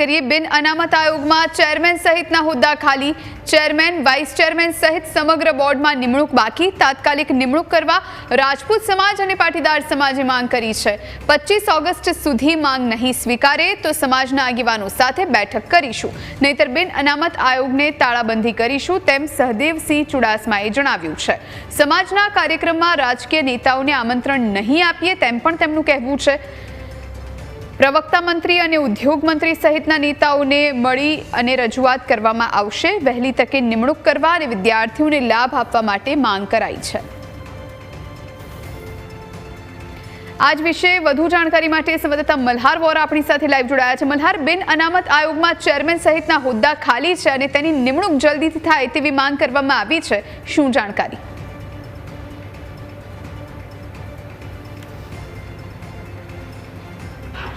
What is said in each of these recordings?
કરીએ બિન અનામત આયોગમાં ચેરમેન સહિતના હોદ્દા ખાલી. ચેરમેન, વાઇસ ચેરમેન સહિત સમગ્ર બોર્ડમાં નિમણૂક બાકી. તાત્કાલિક નિમણૂક કરવા રાજપૂત સમાજ અને પાટીદાર સમાજે માંગ કરી છે. પચીસ ઓગસ્ટ સુધી માંગ નહીં સ્વીકારે તો સમાજના આગેવાનો સાથે બેઠક કરીશું. નહીતર બિન અનામત આયોગને તાળાબંધી કરીશું તેમ સહદેવસિંહ ચુડાસમાએ જણાવ્યું છે. સમાજના કાર્યક્રમમાં રાજકીય નેતાઓને આમંત્રણ નહીં આપીએ તેમ પણ તેમનું કહેવું છે. પ્રવક્તા મંત્રી અને ઉદ્યોગ મંત્રી સહિતના નેતાઓને મળી અને રજૂઆત કરવામાં આવશે. વહેલી તકે નિમણૂક કરવા અને વિદ્યાર્થીઓને લાભ આપવા માટે માંગ કરાઈ છે. આજ વિશે વધુ જાણકારી માટે સંવાદદાતા મલ્હાર વોરા આપણી સાથે લાઈવ જોડાયા છે. મલ્હાર, બિન અનામત આયોગમાં ચેરમેન સહિતના હોદ્દા ખાલી છે અને તેની નિમણૂક જલ્દીથી થાય તેવી માંગ કરવામાં આવી છે. શું જાણકારી?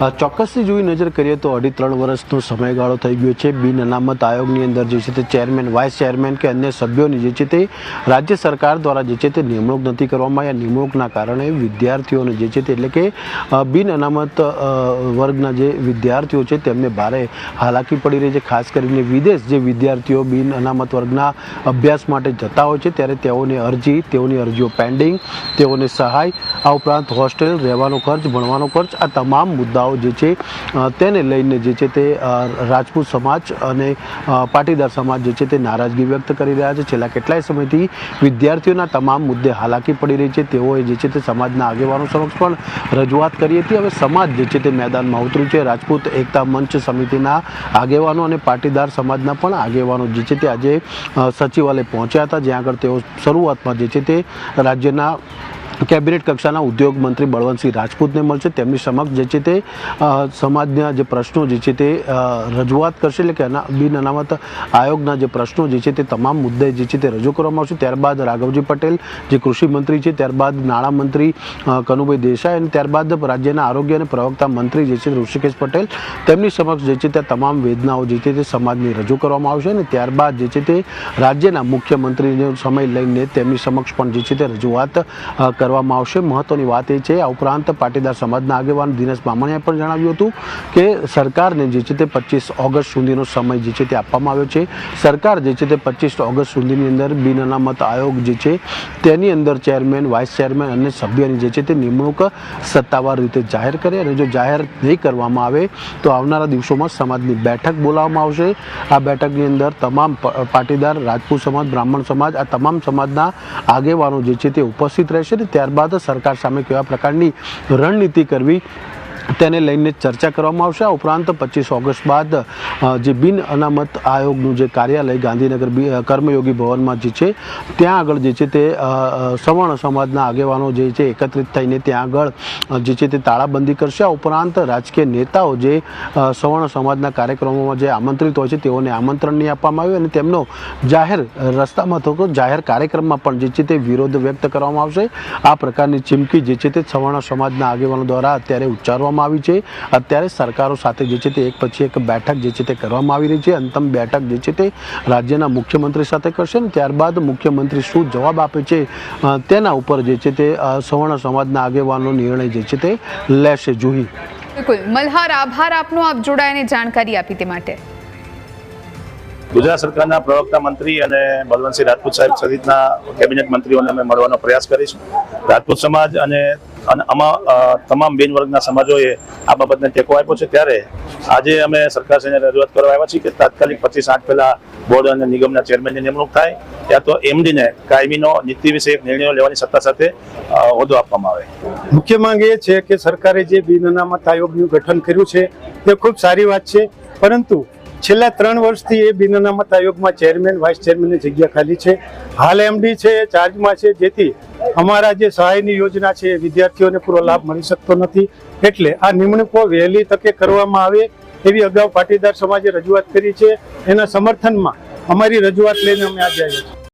ચોક્કસથી જોઈ નજર કરીએ તો અઢી ત્રણ વર્ષનો સમયગાળો થઈ ગયો છે. બિન અનામત આયોગની અંદર જે છે તે ચેરમેન, વાઇસ ચેરમેન કે અન્ય સભ્યોની જે છે તે રાજ્ય સરકાર દ્વારા જે છે તે નિમણૂક નથી કરવામાં આવી નિમણૂકના કારણે વિદ્યાર્થીઓને જે છે તે એટલે કે બિન અનામત વર્ગના જે વિદ્યાર્થીઓ છે તેમને ભારે હાલાકી પડી રહી છે. ખાસ કરીને વિદેશ જે વિદ્યાર્થીઓ બિન અનામત વર્ગના અભ્યાસ માટે જતા હોય છે, ત્યારે તેઓની અરજી, તેઓની અરજીઓ પેન્ડિંગ તેઓને સહાય, આ ઉપરાંત હોસ્ટેલ, રહેવાનો ખર્ચ, ભણવાનો ખર્ચ, આ તમામ મુદ્દાઓ જે છે તેને લઈને જે છે તે રાજપૂત સમાજ અને પાટીદાર સમાજ જે છે તે નારાજગી વ્યક્ત કરી રહ્યા છે. છેલ્લા કેટલાય સમયથી વિદ્યાર્થીઓના તમામ મુદ્દે હાલાકી પડી રહી છે. તેઓએ જે છે તે સમાજના આગેવાનો સમક્ષ પણ રજૂઆત કરી હતી. હવે સમાજ જે છે તે મેદાનમાં ઉતર્યું છે. રાજપૂત એકતા મંચ સમિતિના આગેવાનો અને પાટીદાર સમાજના પણ આગેવાનો જે છે તે આજે સચિવાલય પહોંચ્યા હતા. જ્યાં આગળ તેઓ શરૂઆતમાં જે છે તે રાજ્યના કેબિનેટ કક્ષાના ઉદ્યોગ મંત્રી બળવંતસિંહ રાજપૂતને મળશે. તેમની સમક્ષ જે છે તે સમાજના જે પ્રશ્નો જે છે તે રજૂઆત કરશે. એટલે કે બિન અનામત આયોગના જે પ્રશ્નો જે છે તે તમામ મુદ્દે જે છે તે રજૂ કરવામાં આવશે. ત્યારબાદ રાઘવજી પટેલ, જે કૃષિ મંત્રી છે, ત્યારબાદ નાણામંત્રી કનુભાઈ દેસાઈ અને ત્યારબાદ રાજ્યના આરોગ્ય અને પ્રવક્તા મંત્રી જે છે ઋષિકેશ પટેલ. તેમની સમક્ષ જે છે તે તમામ વેદનાઓ જે છે તે સમાજની રજૂ કરવામાં આવશે અને ત્યારબાદ જે છે તે રાજ્યના મુખ્યમંત્રીનો સમય લઈને તેમની સમક્ષ પણ જે છે તે રજૂઆત કરવામાં આવશે. મહત્વની વાત એ છે, આ ઉપરાંત પાટીદાર સમાજના આગેવાન દિનેશ બામણીયાએ પણ જણાવ્યું હતું કે સરકારને જે છે તે પચીસ ઓગસ્ટ સુધીનો સમય જે છે તે આપવામાં આવ્યો છે. સરકાર જે છે તે પચીસ ઓગસ્ટ સુધીની અંદર બિન અનામત આયોગ જે છે તેની અંદર ચેરમેન, વાઇસ ચેરમેન અને સભ્યની જે છે તે નિમણૂક સત્તાવાર રીતે જાહેર કરે અને જો જાહેર નહીં કરવામાં આવે તો આવનારા દિવસોમાં સમાજની બેઠક બોલાવવામાં આવશે. આ બેઠકની અંદર તમામ પાટીદાર, રાજપૂત સમાજ, બ્રાહ્મણ સમાજ આ તમામ સમાજના આગેવાનો જે છે તે ઉપસ્થિત રહેશે ત્યારબાદ સરકાર સામે કેવા પ્રકારની રણનીતિ કરવી તેને લઈને ચર્ચા કરવામાં આવશે. આ ઉપરાંત પચીસ ઓગસ્ટ બાદ જે બિન અનામત આયોગનું જે કાર્યાલય ગાંધીનગર કર્મયોગી ભવનમાં જે છે, ત્યાં આગળ જે છે તે સવર્ણ સમાજના આગેવાનો જે છે એકત્રિત થઈને ત્યાં આગળ જે છે તે તાળાબંધી કરશે. આ ઉપરાંત રાજકીય નેતાઓ જે સવર્ણ સમાજના કાર્યક્રમોમાં જે આમંત્રિત હોય છે તેઓને આમંત્રણ નહીં આપવામાં આવ્યું અને તેમનો જાહેર રસ્તામાં થતો જાહેર કાર્યક્રમમાં પણ જે છે તે વિરોધ વ્યક્ત કરવામાં આવશે. આ પ્રકારની ચીમકી જે છે તે સવર્ણ સમાજના આગેવાનો દ્વારા અત્યારે ઉચ્ચારવામાં આવી છે. અત્યારે સરકારો સાથે જે છે તે એક પછી એક બેઠક જે છે તે કરવામાં આવી રહી છે. અંતમ બેઠક જે છે તે રાજ્યના મુખ્યમંત્રી સાથે કરશે ને ત્યારબાદ મુખ્યમંત્રી શું જવાબ આપે છે તેના ઉપર જે છે તે સવર્ણ સમાજના આગેવાનો નિર્ણય જે છે તે લેશે. જુહી. બિલકુલ. મલ્હાર આભાર આપનો. આપ જોડાઈને જાણકારી આપી તે માટે. ગુજરાત સરકારના પ્રવક્તા મંત્રી અને બલવંતસિંહ રાજપૂત સાહેબ સહિતના કેબિનેટ મંત્રીઓને અમે મળવાનો પ્રયાસ કરીશું. રાજપૂત સમાજ અને અને આમાં તમામ બિન વર્ગના સમાજોએ આ બાબતને ટેકો આપ્યો છે. ત્યારે આજે અમે સરકારશ્રીને રજૂઆત કરવા આવ્યા છીએ કે તાત્કાલિક પચીસ આઠ પહેલા બોર્ડ અને નિગમના ચેરમેનની નિમણૂક થાય ત્યાં તો એમડીને કાયમીનો નીતિ વિષયક નિર્ણયો લેવાની સત્તા સાથે હોદ્દો આપવામાં આવે. મુખ્ય માંગ એ છે કે સરકારે જે બિન અનામત આયોગનું ગઠન કર્યું છે, તે ખૂબ સારી વાત છે. પરંતુ છેલ્લા ત્રણ વર્ષથી એ બિન અનામત આયોગમાં ચેરમેન, વાઇસ ચેરમેનની જગ્યા ખાલી છે. હાલ એમડી છે, ચાર્જમાં છે, જેથી અમારા જે સહાયની યોજના છે એ વિદ્યાર્થીઓને પૂરો લાભ મળી શકતો નથી. એટલે આ નિમણૂકો વહેલી તકે કરવામાં આવે એવી અગાઉ પાટીદાર સમાજે રજૂઆત કરી છે. એના સમર્થનમાં અમારી રજૂઆત લઈને અમે આજે આવ્યા છીએ.